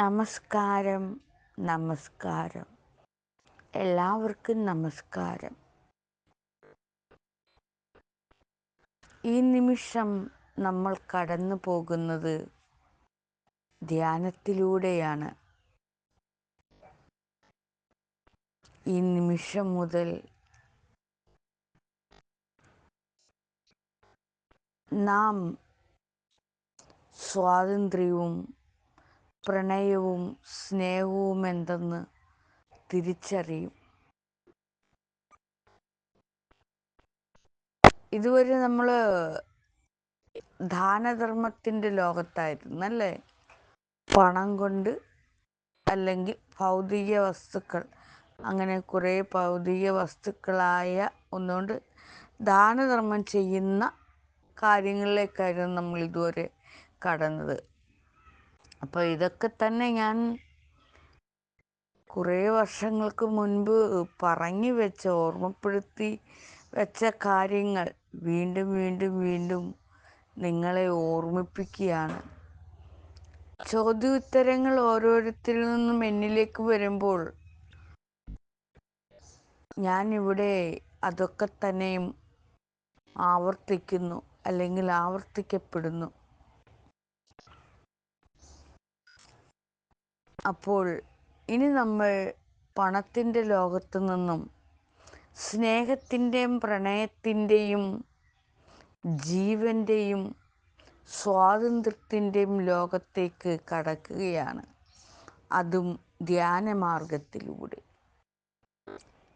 നമസ്കാരം നമസ്കാരം. എല്ലാവർക്കും നമസ്കാരം. ഈ നിമിഷം നമ്മൾ കടന്നു പോകുന്നത് ധ്യാനത്തിലൂടെയാണ്. ഈ നിമിഷം മുതൽ നാം സ്വാതന്ത്ര്യവും പ്രണയവും സ്നേഹവും എന്തെന്ന് തിരിച്ചറിയും. ഇതുവരെ നമ്മൾ ദാനധർമ്മത്തിന്റെ ലോകത്തായിരുന്നു അല്ലേ? പണം കൊണ്ട് അല്ലെങ്കിൽ ഭൗതിക വസ്തുക്കൾ അങ്ങനെ കുറേ ഭൗതിക വസ്തുക്കളായ ഒന്നുകൊണ്ട് ദാനധർമ്മം ചെയ്യുന്ന കാര്യങ്ങളിലേക്കായിരുന്നു നമ്മൾ ഇതുവരെ കടന്നത്. അപ്പോൾ ഇതൊക്കെ തന്നെ ഞാൻ കുറേ വർഷങ്ങൾക്ക് മുൻപ് പറഞ്ഞു വെച്ച ഓർമ്മപ്പെടുത്തി വെച്ച കാര്യങ്ങൾ വീണ്ടും വീണ്ടും വീണ്ടും നിങ്ങളെ ഓർമ്മിപ്പിക്കുകയാണ്. ചോദ്യോത്തരങ്ങൾ ഓരോരുത്തരിൽ നിന്നും എന്നിലേക്ക് വരുമ്പോൾ ഞാൻ ഇവിടെ അതൊക്കെ തന്നെയും ആവർത്തിക്കുന്നു അല്ലെങ്കിൽ ആവർത്തിക്കപ്പെടുന്നു. അപ്പോൾ ഇനി നമ്മൾ പണത്തിന്റെ ലോകത്ത് നിന്നും സ്നേഹത്തിന്റെയും പ്രണയത്തിന്റെയും ജീവന്റെയും സ്വാതന്ത്ര്യത്തിന്റെയും ലോകത്തേക്ക് കടക്കുകയാണ്. അതും ധ്യാനമാർഗത്തിലൂടെ.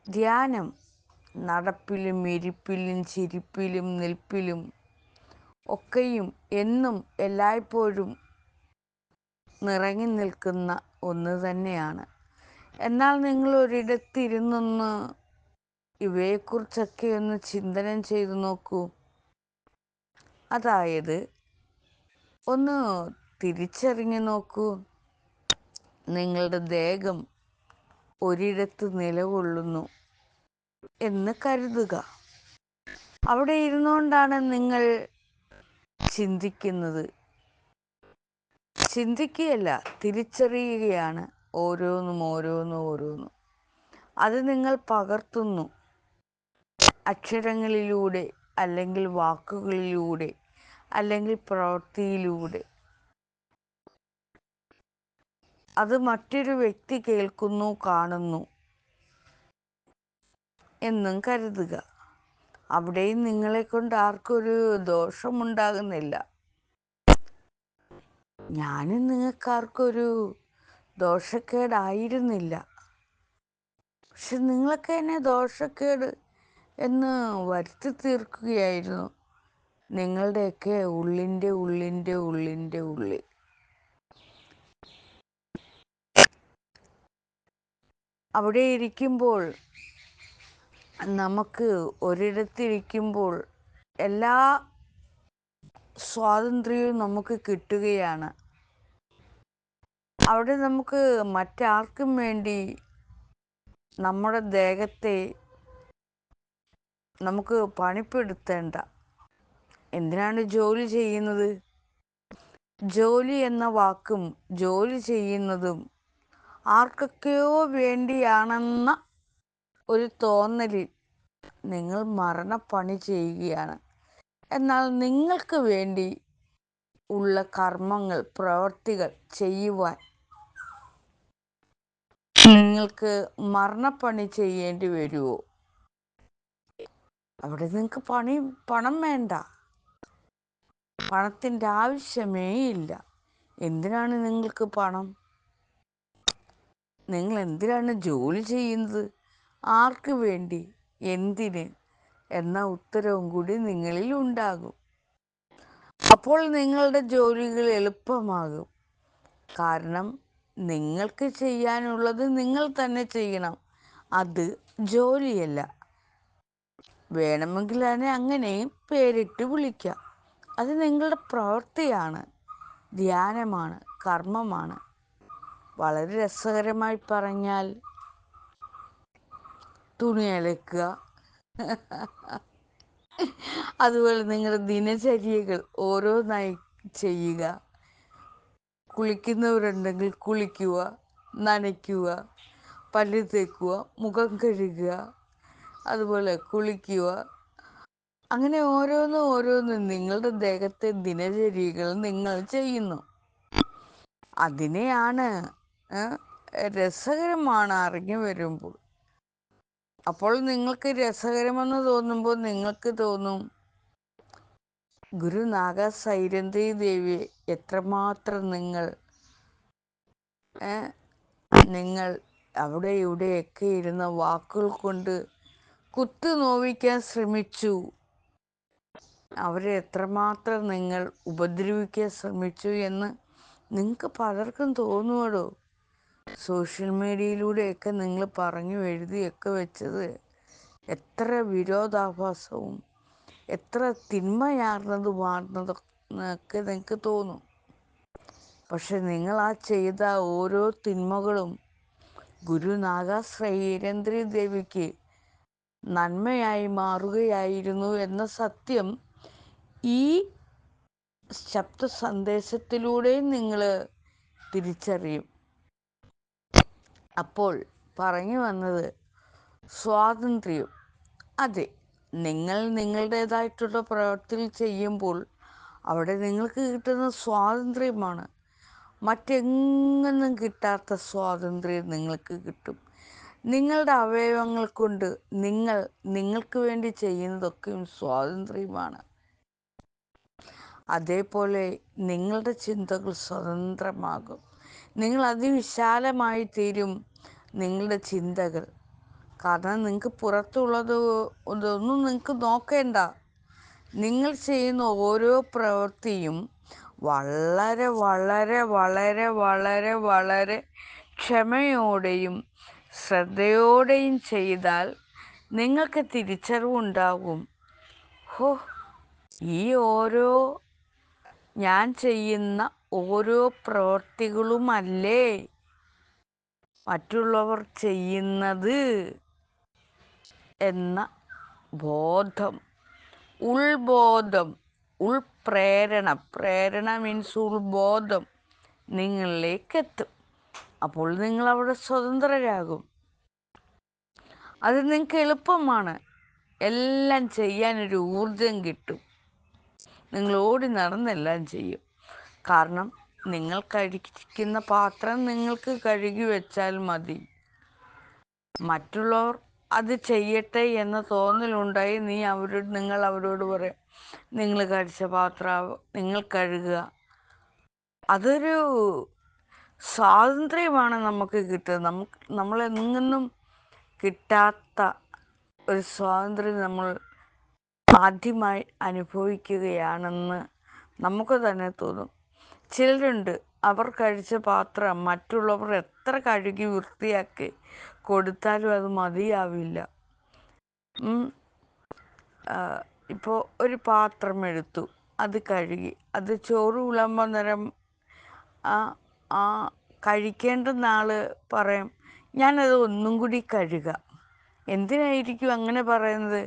ധ്യാനം നടപ്പിലും എരിപ്പിലും ചിരിപ്പിലും നിൽപ്പിലും ഒക്കെയും എന്നും എല്ലായ്പ്പോഴും നിറങ്ങി നിൽക്കുന്ന ഒന്ന് തന്നെയാണ്. എന്നാൽ നിങ്ങൾ ഒരിടത്തിരുന്നൊന്ന് ഇവയെക്കുറിച്ചൊക്കെ ഒന്ന് ചിന്തനം ചെയ്തു നോക്കൂ. അതായത് ഒന്ന് തിരിച്ചറിഞ്ഞു നോക്കൂ. നിങ്ങളുടെ ദേഹം ഒരിടത്ത് നിലകൊള്ളുന്നു എന്ന് കരുതുക. അവിടെ ഇരുന്നുകൊണ്ടാണ് നിങ്ങൾ ചിന്തിക്കുന്നത്. ചിന്തിക്കുകയല്ല തിരിച്ചറിയുകയാണ്. ഓരോന്നും ഓരോന്നും ഓരോന്നും. അത് നിങ്ങൾ പകർത്തുന്നു. അക്ഷരങ്ങളിലൂടെ അല്ലെങ്കിൽ വാക്കുകളിലൂടെ അല്ലെങ്കിൽ പ്രവൃത്തിയിലൂടെ. അത് മറ്റൊരു വ്യക്തി കേൾക്കുന്നു കാണുന്നു എന്നും കരുതുക. അവിടെയും നിങ്ങളെ കൊണ്ട് ആർക്കൊരു ദോഷമുണ്ടാകുന്നില്ല. ഞാനും നിങ്ങൾക്കാർക്കൊരു ദോഷക്കേടായിരുന്നില്ല. പക്ഷെ നിങ്ങളൊക്കെ എന്നെ ദോഷക്കേട് എന്ന് വരുത്തി തീർക്കുകയായിരുന്നു. നിങ്ങളുടെയൊക്കെ ഉള്ളിന്റെ ഉള്ളിന്റെ ഉള്ളിന്റെ ഉള്ളിൽ അവിടെ ഇരിക്കുമ്പോൾ നമുക്ക് ഒരിടത്തിരിക്കുമ്പോൾ എല്ലാ സ്വാതന്ത്ര്യവും നമുക്ക് കിട്ടുകയാണ്. അവിടെ നമുക്ക് മറ്റാർക്കും വേണ്ടി നമ്മുടെ ദേഹത്തെ നമുക്ക് പണിപ്പെടുത്തേണ്ട. എന്തിനാണ് ജോലി ചെയ്യുന്നത്? ജോലി എന്ന വാക്കും ജോലി ചെയ്യുന്നതും ആർക്കൊക്കെയോ വേണ്ടിയാണെന്ന ഒരു തോന്നലിൽ നിങ്ങൾ മരണപ്പണി ചെയ്യുകയാണ്. എന്നാൽ നിങ്ങൾക്ക് വേണ്ടി ഉള്ള കർമ്മങ്ങൾ പ്രവർത്തികൾ ചെയ്യുവാൻ നിങ്ങൾക്ക് മരണപ്പണി ചെയ്യേണ്ടി വരുമോ അവിടെ നിങ്ങൾക്ക് പണി പണം വേണ്ട. പണത്തിന്റെ ആവശ്യമേ ഇല്ല. എന്തിനാണ് നിങ്ങൾക്ക് പണം? നിങ്ങൾ എന്തിനാണ് ജോലി ചെയ്യുന്നത്? ആർക്ക് വേണ്ടി? എന്തിന്? എന്ന ഉത്തരവും കൂടി നിങ്ങളിൽ ഉണ്ടാകും. അപ്പോൾ നിങ്ങളുടെ ജോലികൾ എളുപ്പമാകും. കാരണം നിങ്ങൾക്ക് ചെയ്യാനുള്ളത് നിങ്ങൾ തന്നെ ചെയ്യണം. അത് ജോലിയല്ല. വേണമെങ്കിൽ അതിനെ അങ്ങനെയും പേരിട്ട് വിളിക്കാം. അത് നിങ്ങളുടെ പ്രവൃത്തിയാണ്. ധ്യാനമാണ്. കർമ്മമാണ്. വളരെ രസകരമായി പറഞ്ഞാൽ തുണി അലക്കുക അതുപോലെ നിങ്ങളുടെ ദിനചര്യകൾ ഓരോന്നായി ചെയ്യുക. കുളിക്കുന്നവരുണ്ടെങ്കിൽ കുളിക്കുക നനയ്ക്കുക പല്ല് തേക്കുക മുഖം കഴുകുക അതുപോലെ കുളിക്കുക. അങ്ങനെ ഓരോന്ന് ഓരോന്ന് നിങ്ങളുടെ ദേഹത്തെ ദിനചര്യകൾ നിങ്ങൾ ചെയ്യുന്നു. അതിനെയാണ് രസകരമാണ് അറിഞ്ഞു വരുമ്പോൾ. അപ്പോൾ നിങ്ങൾക്ക് രസകരമെന്ന് തോന്നുമ്പോൾ നിങ്ങൾക്ക് തോന്നും. ഗുരുനാഗ സൈരന്തി ദേവി എത്രമാത്രം നിങ്ങൾ നിങ്ങൾ അവിടെ ഇവിടെയൊക്കെ ഇരുന്ന വാക്കുകൾ കൊണ്ട് കുത്തു നോവിക്കാൻ ശ്രമിച്ചു. അവരെ എത്രമാത്രം നിങ്ങൾ ഉപദ്രവിക്കാൻ ശ്രമിച്ചു എന്ന് നിങ്ങൾക്ക് പലർക്കും തോന്നുവടോ? സോഷ്യൽ മീഡിയയിലൂടെയൊക്കെ നിങ്ങൾ പറഞ്ഞു എഴുതിയൊക്കെ വെച്ചത് എത്ര വിരോധാഭാസവും എത്ര തിന്മയാർന്നതുമാർന്നതൊക്കെ നിങ്ങൾക്ക് തോന്നും. പക്ഷെ നിങ്ങൾ ആ ചെയ്ത ഓരോ തിന്മകളും ഗുരു ശ്രീരേന്ദ്രി ദേവിക്ക് നന്മയായി മാറുകയായിരുന്നു എന്ന സത്യം ഈ ശബ്ദ സന്ദേശത്തിലൂടെ നിങ്ങൾ തിരിച്ചറിയും. അപ്പോൾ പറഞ്ഞു വന്നത് സ്വാതന്ത്ര്യം. അതെ നിങ്ങൾ നിങ്ങളുടേതായിട്ടുള്ള പ്രവർത്തികൾ ചെയ്യുമ്പോൾ അവിടെ നിങ്ങൾക്ക് കിട്ടുന്ന സ്വാതന്ത്ര്യമാണ്. മറ്റെങ്ങനും കിട്ടാത്ത സ്വാതന്ത്ര്യം നിങ്ങൾക്ക് കിട്ടും. നിങ്ങളുടെ അവയവങ്ങൾ കൊണ്ട് നിങ്ങൾ നിങ്ങൾക്ക് വേണ്ടി ചെയ്യുന്നതൊക്കെയും സ്വാതന്ത്ര്യമാണ്. അതേപോലെ നിങ്ങളുടെ ചിന്തകൾ സ്വതന്ത്രമാകും. നിങ്ങൾ അതിവിശാലമായി തീരും നിങ്ങളുടെ ചിന്തകൾ. കാരണം നിങ്ങൾക്ക് പുറത്തുള്ളത് ഇതൊന്നും നിങ്ങൾക്ക് നോക്കേണ്ട. നിങ്ങൾ ചെയ്യുന്ന ഓരോ പ്രവൃത്തിയും വളരെ വളരെ വളരെ വളരെ വളരെ ക്ഷമയോടെയും ശ്രദ്ധയോടെയും ചെയ്താൽ നിങ്ങൾക്ക് തിരിച്ചറിവുണ്ടാകും ഹോ ഈ ഓരോ ഞാൻ ചെയ്യുന്ന ഓരോ പ്രവൃത്തികളുമല്ലേ മറ്റുള്ളവർ ചെയ്യുന്നത് എന്ന ബോധം. ഉൾബോധം ഉൾപ്രേരണ. പ്രേരണ മീൻസ് ഉൾബോധം. നിങ്ങളിലേക്ക് എത്തും അപ്പോൾ നിങ്ങൾ അവിടെ സ്വതന്ത്രരാകും. അത് നിങ്ങൾക്ക് എളുപ്പമാണ്. എല്ലാം ചെയ്യാനൊരു ഊർജം കിട്ടും. നിങ്ങൾ ഓടി നടന്നെല്ലാം ചെയ്യും. കാരണം നിങ്ങൾ കഴിക്കുന്ന പാത്രം നിങ്ങൾക്ക് കഴുകി വെച്ചാൽ മതി. മറ്റുള്ളവർ അത് ചെയ്യട്ടെ എന്ന തോന്നലുണ്ടായി നീ അവരോട് നിങ്ങൾ അവരോട് പറയും നിങ്ങൾ കഴിച്ച പാത്രം നിങ്ങൾ കഴുകുക. അതൊരു സ്വാതന്ത്ര്യമാണ് നമുക്ക് കിട്ടുന്നത്. നമുക്ക് നമ്മളെങ്ങും കിട്ടാത്ത ഒരു സ്വാതന്ത്ര്യം നമ്മൾ ആദ്യമായി അനുഭവിക്കുകയാണെന്ന് നമുക്ക് തന്നെ തോന്നും. ചിലരുണ്ട്. അവർ കഴിച്ച പാത്രം മറ്റുള്ളവർ എത്ര കഴുകി വൃത്തിയാക്കി കൊടുത്താലും അത് മതിയാവില്ല. ഇപ്പോൾ ഒരു പാത്രം എടുത്തു. അത് കഴുകി. അത് ചോറ് വിളമ്പ നേരം ആ ആ കഴിക്കേണ്ട നാൾ പറയും ഞാനത് ഒന്നും കൂടി കഴുകാം. എന്തിനായിരിക്കും അങ്ങനെ പറയുന്നത്?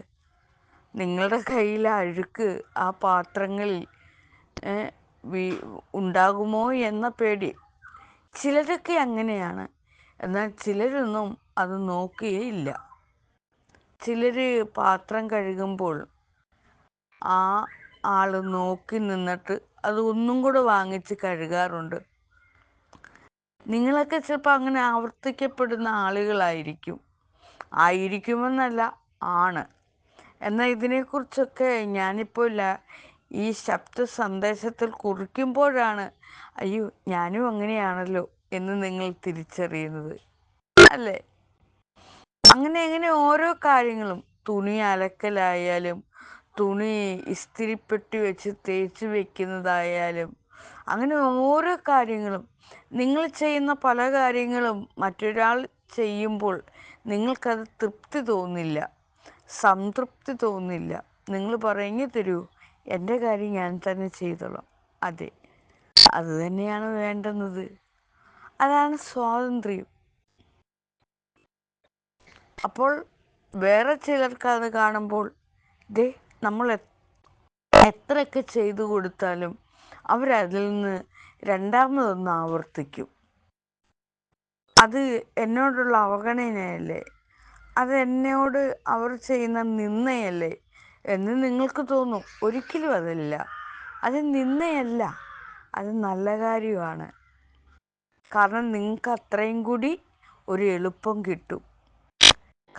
നിങ്ങളുടെ കയ്യിൽ അഴുക്ക് ആ പാത്രങ്ങളിൽ ഉണ്ടാകുമോ എന്ന പേടി. ചിലരൊക്കെ അങ്ങനെയാണ്. എന്നാൽ ചിലരൊന്നും അത് നോക്കുകയില്ല ചിലർ പാത്രം കഴുകുമ്പോൾ ആ ആൾ നോക്കി നിന്നിട്ട് അത് ഒന്നും കൂടെ വാങ്ങിച്ച് കഴുകാറുണ്ട്. നിങ്ങളൊക്കെ ചിലപ്പോൾ അങ്ങനെ ആവർത്തിക്കപ്പെടുന്ന ആളുകളായിരിക്കും. ആയിരിക്കുമെന്നല്ല ആണ്. എന്നാൽ ഇതിനെക്കുറിച്ചൊക്കെ ഞാനിപ്പോൾ ഈ ശബ്ദ സന്ദേശത്തിൽ കുറിക്കുമ്പോഴാണ് അയ്യോ ഞാനും അങ്ങനെയാണല്ലോ എന്ന് നിങ്ങൾ തിരിച്ചറിയുന്നത്. അല്ലേ? അങ്ങനെ അങ്ങനെ ഓരോ കാര്യങ്ങളും. തുണി അലക്കലായാലും തുണി ഇസ്തിരിപ്പെട്ടി വെച്ച് തേച്ച് വെക്കുന്നതായാലും അങ്ങനെ ഓരോ കാര്യങ്ങളും. നിങ്ങൾ ചെയ്യുന്ന പല കാര്യങ്ങളും മറ്റൊരാൾ ചെയ്യുമ്പോൾ നിങ്ങൾക്കത് തൃപ്തി തോന്നില്ല. സംതൃപ്തി തോന്നില്ല. നിങ്ങൾ പറഞ്ഞു തരൂ എന്റെ കാര്യം ഞാൻ തന്നെ ചെയ്തോളാം. അതെ. അത് തന്നെയാണ് വേണ്ടുന്നത്. അതാണ് സ്വാതന്ത്ര്യം. അപ്പോൾ വേറെ ചിലർക്ക് അത് കാണുമ്പോൾ ദേ നമ്മൾ എത്രയൊക്കെ ചെയ്തു കൊടുത്താലും അവരതിൽ നിന്ന് രണ്ടാമതൊന്ന് ആവർത്തിക്കും. അത് എന്നോടുള്ള അവഗണനയല്ലേ? അത് എന്നോട് അവർ ചെയ്യുന്ന നിന്നയല്ലേ എന്ന് നിങ്ങൾക്ക് തോന്നും. ഒരിക്കലും അതല്ല. അത് നിന്നയല്ല. അത് നല്ല കാര്യമാണ്. കാരണം നിങ്ങൾക്ക് അത്രയും കൂടി ഒരു എളുപ്പം കിട്ടും.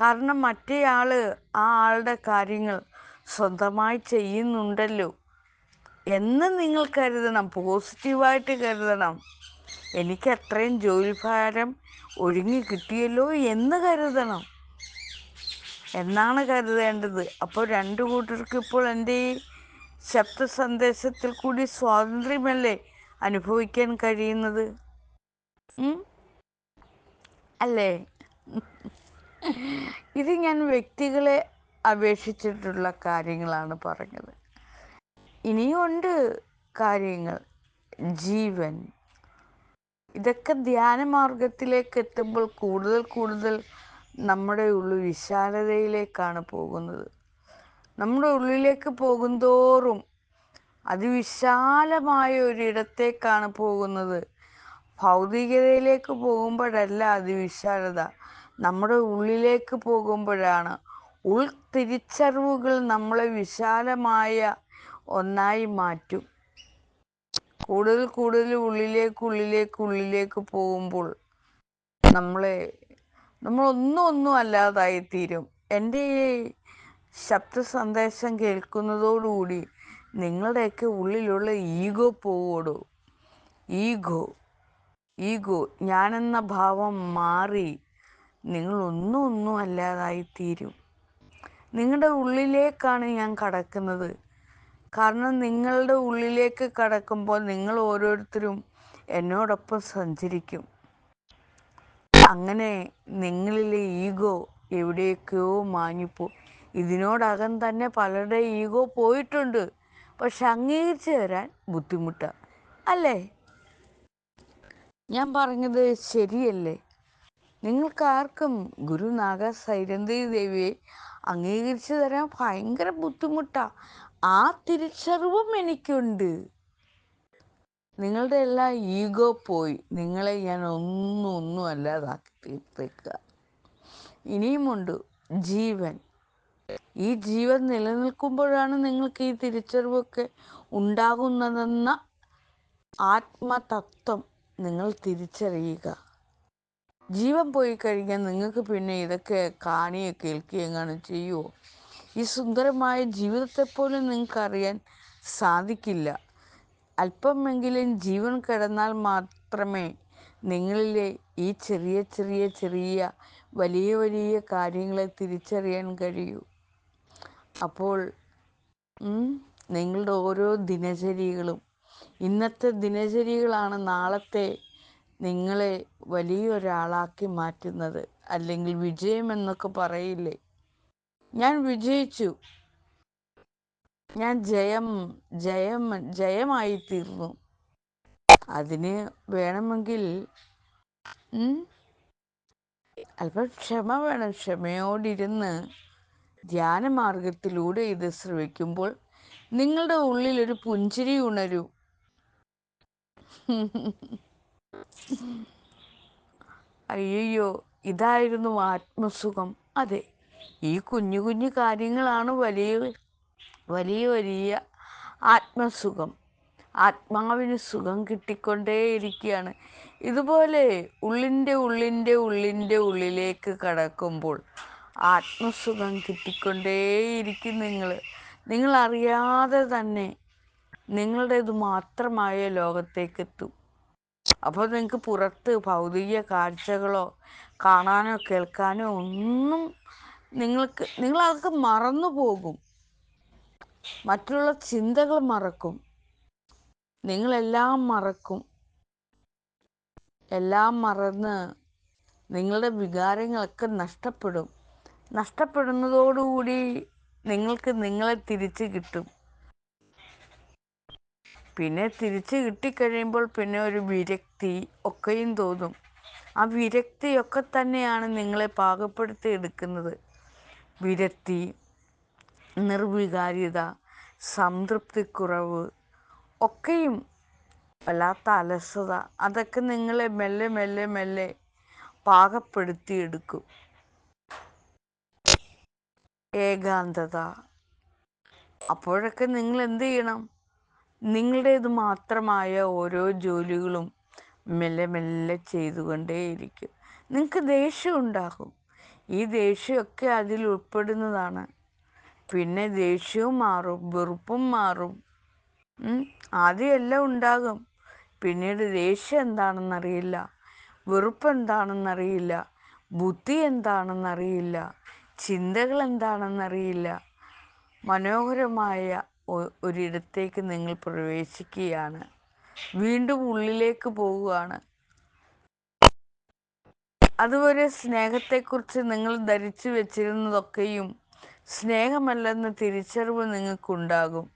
കാരണം മറ്റേ ആൾ ആ ആളുടെ കാര്യങ്ങൾ സ്വന്തമായി ചെയ്യുന്നുണ്ടല്ലോ എന്ന് നിങ്ങൾ കരുതണം. പോസിറ്റീവായിട്ട് കരുതണം. എനിക്ക് അത്രയും ജോലിഭാരം ഒഴുങ്ങി കിട്ടിയല്ലോ എന്ന് കരുതണം. എന്നാണ് കരുതേണ്ടത്. അപ്പോൾ രണ്ടു കൂട്ടർക്ക് ഇപ്പോൾ എന്റെ ഈ ശബ്ദ സന്ദേശത്തിൽ കൂടി സ്വാതന്ത്ര്യമല്ലേ അനുഭവിക്കാൻ കഴിയുന്നത്? അല്ലേ? ഇത് ഞാൻ വ്യക്തികളെ അപേക്ഷിച്ചിട്ടുള്ള കാര്യങ്ങളാണ് പറഞ്ഞത്. ഇനിയുണ്ട് കാര്യങ്ങൾ. ജീവൻ. ഇതൊക്കെ ധ്യാനമാർഗത്തിലേക്ക് എത്തുമ്പോൾ കൂടുതൽ കൂടുതൽ നമ്മുടെ ഉള്ളിൽ വിശാലതയിലേക്കാണ് പോകുന്നത്. നമ്മുടെ ഉള്ളിലേക്ക് പോകുന്തോറും അതിവിശാലമായ ഒരിടത്തേക്കാണ് പോകുന്നത്. ഭൗതികതയിലേക്ക് പോകുമ്പോഴല്ല അതിവിശാലത. നമ്മുടെ ഉള്ളിലേക്ക് പോകുമ്പോഴാണ്. ഉൾത്തിരിച്ചറിവുകൾ നമ്മളെ വിശാലമായ ഒന്നായി മാറ്റും. കൂടുതൽ കൂടുതൽ ഉള്ളിലേക്ക് ഉള്ളിലേക്ക് ഉള്ളിലേക്ക് പോകുമ്പോൾ നമ്മളെ നമ്മളൊന്നും ഒന്നും അല്ലാതായി തീരും എന്റെ ഈ ശബ്ദ സന്ദേശം കേൾക്കുന്നതോടുകൂടി നിങ്ങളുടെയൊക്കെ ഉള്ളിലുള്ള ഈഗോ പോവോടോ? ഈഗോ ഈഗോ ഞാനെന്ന ഭാവം മാറി നിങ്ങൾ ഒന്നും ഒന്നും അല്ലാതായി തീരും നിങ്ങളുടെ ഉള്ളിലേക്കാണ് ഞാൻ കടക്കുന്നത്. കാരണം നിങ്ങളുടെ ഉള്ളിലേക്ക് കടക്കുമ്പോൾ നിങ്ങൾ ഓരോരുത്തരും എന്നോടൊപ്പം സഞ്ചരിക്കും. അങ്ങനെ നിങ്ങളിലെ ഈഗോ എവിടെയൊക്കെയോ മാഞ്ഞിപ്പോ ഇതിനോടകം തന്നെ പലരുടെ ഈഗോ പോയിട്ടുണ്ട്. പക്ഷെ അംഗീകരിച്ചു തരാൻ ബുദ്ധിമുട്ടാണ് അല്ലേ? ഞാൻ പറഞ്ഞത് ശരിയല്ലേ? നിങ്ങൾക്കാർക്കും ഗുരുനാഗ സൈരന്തി ദേവിയെ അംഗീകരിച്ചു തരാൻ ഭയങ്കര ബുദ്ധിമുട്ടാണ് ആ തിരിച്ചറിവും എനിക്കുണ്ട്. നിങ്ങളുടെ എല്ലാ ഈഗോ പോയി. നിങ്ങളെ ഞാൻ ഒന്നും ഒന്നും അല്ലാതാക്കി തീർത്തേക്കുക. ഇനിയുമുണ്ട് ജീവൻ. ഈ ജീവൻ നിലനിൽക്കുമ്പോഴാണ് നിങ്ങൾക്ക് ഈ തിരിച്ചറിവൊക്കെ ഉണ്ടാകുന്നതെന്ന ആത്മതത്വം നിങ്ങൾ തിരിച്ചറിയുക. ജീവൻ പോയി കഴിഞ്ഞാൽ നിങ്ങൾക്ക് പിന്നെ ഇതൊക്കെ കാണുകയോ കേൾക്കുകയോ എങ്ങാനും ചെയ്യുമോ ഈ സുന്ദരമായ ജീവിതത്തെപ്പോലും നിങ്ങൾക്കറിയാൻ സാധിക്കില്ല. അല്പമെങ്കിലും ജീവൻ കിടന്നാൽ മാത്രമേ നിങ്ങളിലെ ഈ ചെറിയ ചെറിയ ചെറിയ വലിയ വലിയ കാര്യങ്ങളെ തിരിച്ചറിയാൻ കഴിയൂ. അപ്പോൾ നിങ്ങളുടെ ഓരോ ദിനചര്യകളും ഇന്നത്തെ ദിനചര്യകളാണ് നാളത്തെ നിങ്ങളെ വലിയൊരാളാക്കി മാറ്റുന്നത്. അല്ലെങ്കിൽ വിജയം എന്നൊക്കെ പറയില്ലേ? ഞാൻ വിജയിച്ചു. ഞാൻ ജയം ജയം ജയമായി തീർന്നു അതിന് വേണമെങ്കിൽ അല്പം ക്ഷമ വേണം. ക്ഷമയോടിരുന്ന് ധ്യാനമാർഗത്തിലൂടെ ഇത് ശ്രവിക്കുമ്പോൾ നിങ്ങളുടെ ഉള്ളിൽ ഒരു പുഞ്ചിരി ഉണരൂ. അയ്യോ ഇതായിരുന്നു ആത്മസുഖം. അതെ ഈ കുഞ്ഞു കുഞ്ഞു കാര്യങ്ങളാണ് വലിയ വലിയ വലിയ ആത്മസുഖം. ആത്മാവിന് സുഖം കിട്ടിക്കൊണ്ടേയിരിക്കുകയാണ്. ഇതുപോലെ ഉള്ളിന്റെ ഉള്ളിന്റെ ഉള്ളിന്റെ ഉള്ളിലേക്ക് കടക്കുമ്പോൾ ആത്മസുഖം കിട്ടിക്കൊണ്ടേയിരിക്കും നിങ്ങൾ നിങ്ങൾ അറിയാതെ തന്നെ നിങ്ങളുടേത് മാത്രമായ ലോകത്തേക്ക് എത്തും അപ്പോൾ നിങ്ങൾക്ക് പുറത്ത് ഭൗതിക കാഴ്ചകളോ കാണാനോ കേൾക്കാനോ ഒന്നും നിങ്ങൾക്ക് നിങ്ങൾ അതൊക്കെ മറന്നു പോകും മറ്റുള്ള ചിന്തകൾ മറക്കും. നിങ്ങളെല്ലാം മറക്കും. എല്ലാം മറന്ന് നിങ്ങളുടെ വികാരങ്ങളൊക്കെ നഷ്ടപ്പെടും. നഷ്ടപ്പെടുന്നതോടുകൂടി നിങ്ങൾക്ക് നിങ്ങളെ തിരിച്ച് കിട്ടും. പിന്നെ തിരിച്ച് കിട്ടിക്കഴിയുമ്പോൾ പിന്നെ ഒരു വിരക്തി ഒക്കെയും തോന്നും. ആ വിരക്തിയൊക്കെ തന്നെയാണ് നിങ്ങളെ പാകപ്പെടുത്തി എടുക്കുന്നത്. വിരക്തി നിർവികാര്യത സംതൃപ്തിക്കുറവ് ഒക്കെയും വല്ലാത്ത അലസത. അതൊക്കെ നിങ്ങളെ മെല്ലെ മെല്ലെ മെല്ലെ പാകപ്പെടുത്തിയെടുക്കും. ഏകാന്തത. അപ്പോഴൊക്കെ നിങ്ങൾ എന്ത് ചെയ്യണം? നിങ്ങളുടേത് മാത്രമായ ഓരോ ജോലികളും മെല്ലെ മെല്ലെ ചെയ്തുകൊണ്ടേയിരിക്കും. നിങ്ങൾക്ക് ദേഷ്യം ഉണ്ടാകും. ഈ ദേഷ്യമൊക്കെ അതിൽ ഉൾപ്പെടുന്നതാണ്. പിന്നെ ദേഷ്യവും മാറും വെറുപ്പും മാറും. ആദ്യം എല്ലാം ഉണ്ടാകും. പിന്നീട് ദേഷ്യം എന്താണെന്നറിയില്ല വെറുപ്പ് എന്താണെന്നറിയില്ല ബുദ്ധി എന്താണെന്നറിയില്ല ചിന്തകൾ എന്താണെന്നറിയില്ല. മനോഹരമായ ഒരിടത്തേക്ക് നിങ്ങൾ പ്രവേശിക്കുകയാണ്. വീണ്ടും ഉള്ളിലേക്ക് പോവുകയാണ് അതുവരെ സ്നേഹത്തെക്കുറിച്ച് നിങ്ങൾ ധരിച്ചു വെച്ചിരുന്നതൊക്കെയും സ്നേഹമല്ലെന്ന തിരിച്ചറിവ് നിങ്ങൾക്കുണ്ടാകും.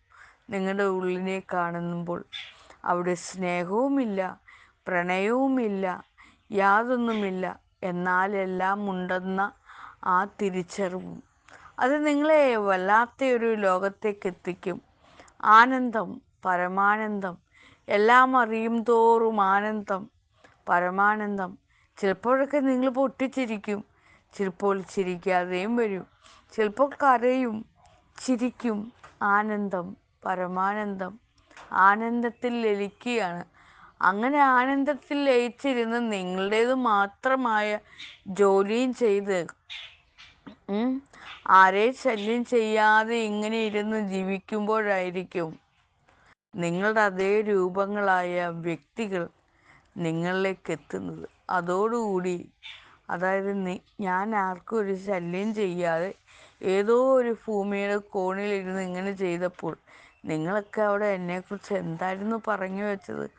നിങ്ങളുടെ ഉള്ളിനെ കാണുമ്പോൾ അവിടെ സ്നേഹവുമില്ല പ്രണയവുമില്ല യാതൊന്നുമില്ല. എന്നാലെല്ലാം ഉണ്ടെന്ന ആ തിരിച്ചറിവും അത് നിങ്ങളെ വല്ലാത്തൊരു ലോകത്തേക്ക് എത്തിക്കും. ആനന്ദം പരമാനന്ദം എല്ലാം അറിയും തോറും ആനന്ദം പരമാനന്ദം. ചിലപ്പോഴൊക്കെ നിങ്ങൾ പൊട്ടിച്ചിരിക്കും ചിലപ്പോൾ ചിരിക്കാതെയും വരും. ചിലപ്പോൾ കരയും ചിരിക്കും. ആനന്ദം പരമാനന്ദം. ആനന്ദത്തിൽ ലലിക്കുകയാണ്. അങ്ങനെ ആനന്ദത്തിൽ ലയിച്ചിരുന്ന് നിങ്ങളുടേത് മാത്രമായ ജോലിയും ചെയ്ത് ആരെ ശല്യം ചെയ്യാതെ ഇങ്ങനെ ഇരുന്ന് ജീവിക്കുമ്പോഴായിരിക്കും നിങ്ങളുടെ അതേ രൂപങ്ങളായ വ്യക്തികൾ നിങ്ങളിലേക്ക് എത്തുന്നത്. അതോടുകൂടി അതായത് ഞാൻ ആർക്കും ഒരു ശല്യം ചെയ്യാതെ ഏതോ ഒരു ഭൂമിയുടെ കോണിലിരുന്ന് ഇങ്ങനെ ചെയ്തപ്പോൾ നിങ്ങളൊക്കെ അവിടെ എന്നെക്കുറിച്ച് എന്തായിരുന്നു പറഞ്ഞു വെച്ചത്?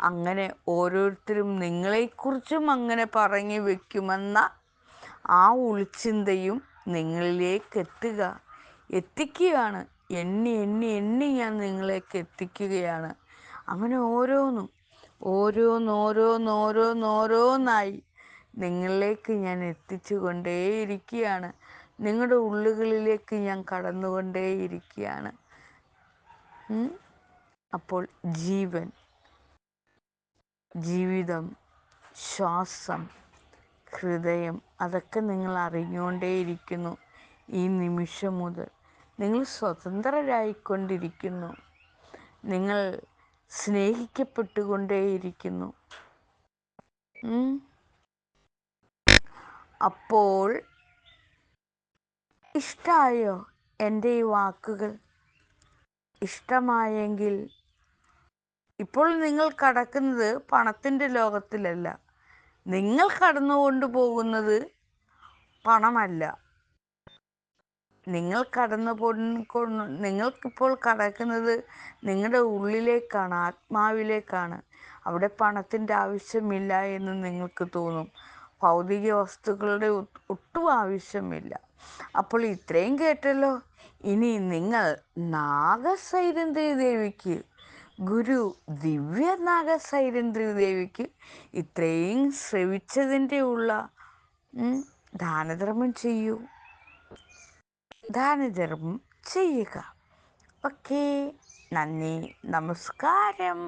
അങ്ങനെ ഓരോരുത്തരും നിങ്ങളെക്കുറിച്ചും അങ്ങനെ പറഞ്ഞു വെക്കുമെന്ന ആ ഉൾച്ചിന്തയും നിങ്ങളിലേക്ക് എത്തുക എത്തിക്കുകയാണ്. എണ്ണി എണ്ണി എണ്ണി ഞാൻ നിങ്ങളേക്ക് എത്തിക്കുകയാണ്. അങ്ങനെ ഓരോന്നും ഓരോന്നോരോന്നോരോന്നോരോന്നായി നിങ്ങളിലേക്ക് ഞാൻ എത്തിച്ചു കൊണ്ടേയിരിക്കുകയാണ് നിങ്ങളുടെ ഉള്ളുകളിലേക്ക് ഞാൻ കടന്നുകൊണ്ടേയിരിക്കുകയാണ് അപ്പോൾ ജീവൻ ജീവിതം ശ്വാസം ഹൃദയം അതൊക്കെ നിങ്ങൾ അറിഞ്ഞുകൊണ്ടേയിരിക്കുന്നു ഈ നിമിഷം മുതൽ. നിങ്ങൾ സ്വതന്ത്രരായിക്കൊണ്ടിരിക്കുന്നു. നിങ്ങൾ സ്നേഹിക്കപ്പെട്ടുകൊണ്ടേയിരിക്കുന്നു അപ്പോൾ ഇഷ്ടമായോ എന്റെ ഈ വാക്കുകൾ? ഇഷ്ടമായെങ്കിൽ ഇപ്പോൾ നിങ്ങൾ കടക്കുന്നത് പണത്തിന്റെ ലോകത്തിലല്ല. നിങ്ങൾ കടന്നുകൊണ്ട് പോകുന്നത് പണമല്ല. നിങ്ങൾ കടന്നു പോ നിങ്ങൾക്കിപ്പോൾ കടക്കുന്നത് നിങ്ങളുടെ ഉള്ളിലേക്കാണ് ആത്മാവിലേക്കാണ്. അവിടെ പണത്തിന്റെ ആവശ്യമില്ല എന്ന് നിങ്ങൾക്ക് തോന്നും. ഭൗതിക വസ്തുക്കളുടെ ഒട്ടും ആവശ്യമില്ല. അപ്പോൾ ഇത്രയും കേട്ടല്ലോ. ഇനി നിങ്ങൾ നാഗസൈരന്ധ്രി ദേവിക്ക് ഗുരു ദിവ്യ നാഗസൈരന്ധ്രി ദേവിക്ക് ഇത്രയും ശ്രവിച്ചതിന്റെ ഉള്ള ദാനധർമ്മം ചെയ്യൂ. ദാനധർമ്മം ചെയ്യുക. ഓക്കേ. നന്ദി. നമസ്കാരം.